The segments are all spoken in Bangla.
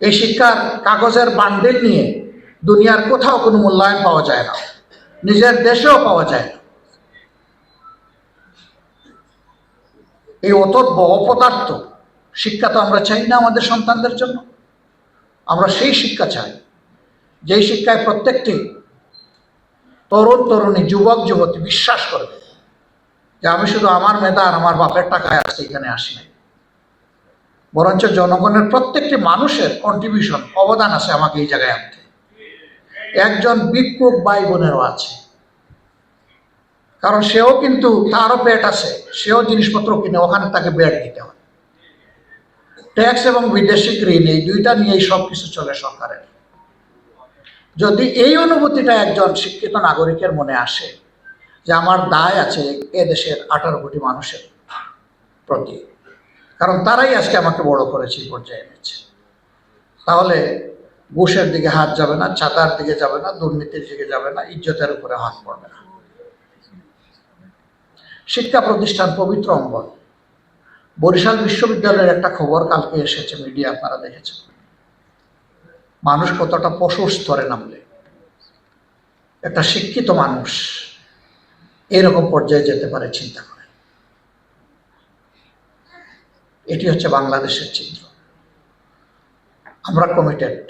এই শিক্ষার কাগজের বান্ডেল নিয়ে দুনিয়ার কোথাও কোনো মূল্যায়ন পাওয়া যায় না। নিজের দেশেও পাওয়া যায় না। এই অতৎ অপদার্থ শিক্ষা তো আমরা চাই না আমাদের সন্তানদের জন্য। আমরা সেই শিক্ষা চাই, যেই শিক্ষায় প্রত্যেকটি তরুণ তরুণী, যুবক, যুবতী বিশ্বাস করবে যে আমি শুধু আমার মেধা আর আমার বাপের টাকায় আসতে এখানে আসি নাই বরঞ্চ জনগণের প্রত্যেকটি মানুষের কন্ট্রিবিউশন অবদান আছে আমাকে এই জায়গায় আনতে। একজন ভিক্ষুক ভাই বোনেরও আছে। কারণ সেও কিন্তু, তারও পেট আছে, সেও জিনিসপত্র কিনে, ওখানে তাকে বেড দিতে হয়। ট্যাক্স এবং বিদেশি ঋণ, এই দুইটা নিয়েই সব কিছু চলে সরকারের। যদি এই অনুভূতিটা একজন শিক্ষিত নাগরিকের মনে আসে, যে আমার দায় আছে এ দেশের আঠারো কোটি মানুষের প্রতি কারণ তারাই আজকে আমাকে বড় করেছে পর্যায়ে এনেছে। তাহলে ঘুষের দিকে হাত যাবে না, ছাতার দিকে যাবে না, দুর্নীতির দিকে যাবে না, ইজ্জতের উপরে হাত পড়বে না। শিক্ষা প্রতিষ্ঠান পবিত্র অঙ্গন বরিশাল বিশ্ববিদ্যালয়ের একটা খবর কালকে এসেছে, মিডিয়া আপনারা দেখেছেন। মানুষ কতটা পশুর স্তরে নামলে। একটা শিক্ষিত মানুষ এরকম পর্যায়ে যেতে পারে, চিন্তা করে। এটি হচ্ছে বাংলাদেশের চিত্র। আমরা কমিটেড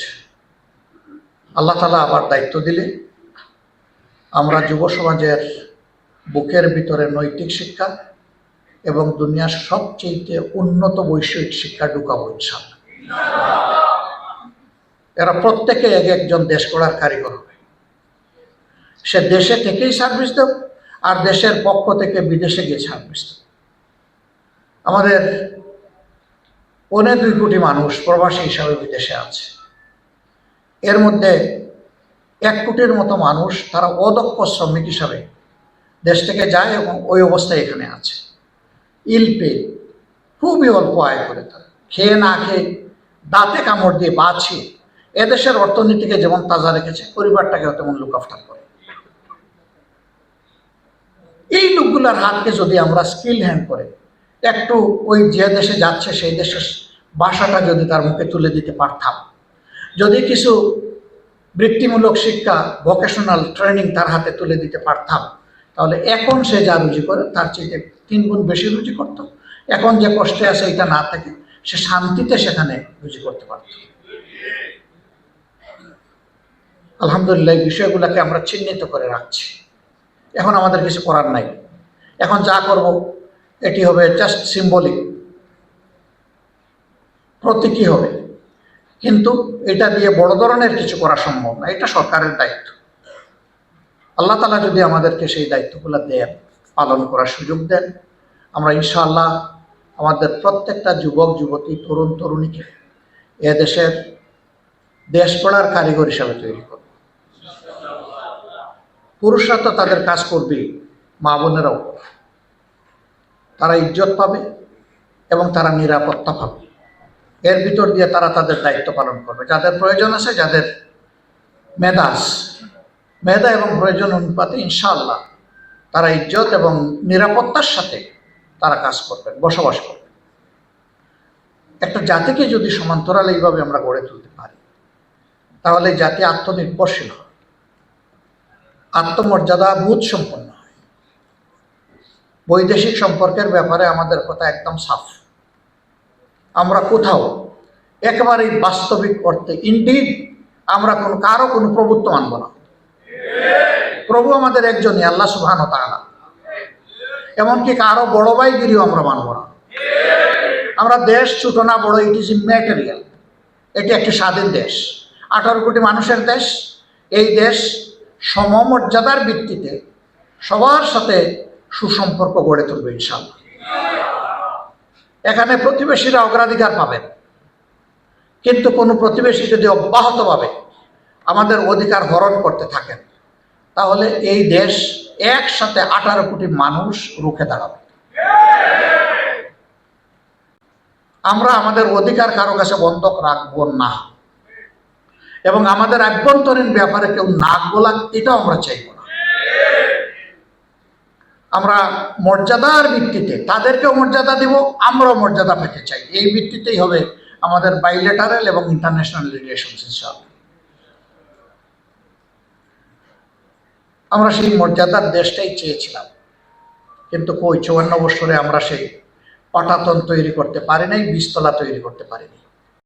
আল্লাহ তালা আবার দায়িত্ব দিলে আমরা যুব সমাজের বুকের ভিতরে নৈতিক শিক্ষা এবং দুনিয়ার সবচেয়ে উন্নত বৈষয়িক শিক্ষা ঢুকাবো ইনশাল্লাহ এরা প্রত্যেকে এক একজন দেশ গড়ার কারিগর হবে। সে দেশে থেকেই সার্ভিস দেব, আর দেশের পক্ষ থেকে বিদেশে গিয়ে সার্ভিস দেব। আমাদের পৌনে দুই কোটি মানুষ প্রবাসী হিসাবে বিদেশে আছে। এর মধ্যে এক কোটির মতো মানুষ তারা অদক্ষ শ্রমিক হিসাবে দেশ থেকে যায় এবং ওই অবস্থায় এখানে আছে। ইলপে খুবই অল্প আয় করে তারা। খেয়ে না খেয়ে দাঁতে কামড় দিয়ে বাঁচি এদেশের অর্থনীতিকে যেমন তাজা রেখেছে পরিবারটাকেও তেমন লুক আফটার করে। এই লোকগুলোর হাতকে যদি আমরা স্কিল হ্যান্ড করে, একটু ওই যে দেশে যাচ্ছে, সেই দেশের ভাষাটা যদি তার মুখে তুলে দিতে পারতাম। যদি কিছু বৃত্তিমূলক শিক্ষা ভোকেশনাল ট্রেনিং তার হাতে তুলে দিতে পারতাম, তাহলে এখন সে যা রুজি করে তার চেয়ে তিন গুণ বেশি রুজি করত। এখন যে কষ্টে আছে এটা না থাকে সে শান্তিতে সেখানে রুজি করতে পারত। আলহামদুলিল্লাহ, এই বিষয়গুলোকে আমরা চিহ্নিত করে রাখছি। এখন আমাদের কিছু করার নাই। এখন যা করব, এটি হবে জাস্ট সিম্বলিক প্রতীকী হবে? কিন্তু এটা দিয়ে বড় ধরনের কিছু করা সম্ভব না, এটা সরকারের দায়িত্ব। আল্লাহ তালা যদি আমাদেরকে সেই দায়িত্বগুলো দেন, পালন করার সুযোগ দেন, আমরা ইনশাআল্লাহ আমাদের প্রত্যেকটা যুবক, যুবতী, তরুণ, তরুণীকে এ দেশের দেশ পড়ার কারিগর হিসাবে তৈরি করব। পুরুষরা তো তাদের কাজ করবে, মা বোনেরাও। তারা ইজ্জত পাবে এবং তারা নিরাপত্তা পাবে। এর ভিতর দিয়ে তারা তাদের দায়িত্ব পালন করবে। যাদের প্রয়োজন আছে, যাদের মেধাস মেধা এবং প্রয়োজন অনুপাতে ইনশাআল্লাহ তারা ইজ্জত এবং নিরাপত্তার সাথে তারা কাজ করবেন বসবাস করবেন একটা জাতিকে যদি সমান্তরাল এইভাবে আমরা গড়ে তুলতে পারি, তাহলে জাতি আত্মনির্ভরশীল হয়। আত্মমর্যাদা বোধ সম্পন্ন হয়। বৈদেশিক সম্পর্কের ব্যাপারে আমাদের কথা একদম সাফ। আমরা কোথাও একেবারেই বাস্তবিক অর্থে ইন্ডিড আমরা কোনো কারও কোনো প্রভুত্ব মানব না। প্রভু আমাদের একজনই, আল্লাহ তাআলা। এমনকি কারও বড় ভাইগিরিও আমরা মানব না। আমরা দেশ ছোট না বড় ইট ইজ ইম্যাটেরিয়াল এটি একটি স্বাধীন দেশ। আঠারো কোটি মানুষের দেশ। এই দেশ সমমর্যাদার ভিত্তিতে সবার সাথে সুসম্পর্ক গড়ে তুলবে ইনশাল্লাহ এখানে প্রতিবেশীরা অগ্রাধিকার পাবেন কিন্তু কোনো প্রতিবেশী যদি অব্যাহতভাবে আমাদের অধিকার হরণ করতে থাকেন, তাহলে এই দেশ একসাথে আঠারো কোটি মানুষ রুখে দাঁড়াবে। আমরা আমাদের অধিকার কারও কাছে বন্ধক রাখব না। এবং আমাদের আভ্যন্তরীণ ব্যাপারে কেউ নাক গোলাক এটাও আমরা চাইব না। আমরা মর্যাদার ভিত্তিতে তাদেরকেও মর্যাদা দিব, আমরাও মর্যাদা পেতে চাই। এই ভিত্তিতেই হবে আমাদের বাইলেটারাল এবং ইন্টারন্যাশনাল রিলেশনস ইনশাআল্লাহ। আমরা সেই মর্যাদার দেশটাই চেয়েছিলাম। কিন্তু কই, চুয়ান্ন বছরে আমরা সেই পাটাতন তৈরি করতে পারি নাই বীজতলা তৈরি করতে পারিনি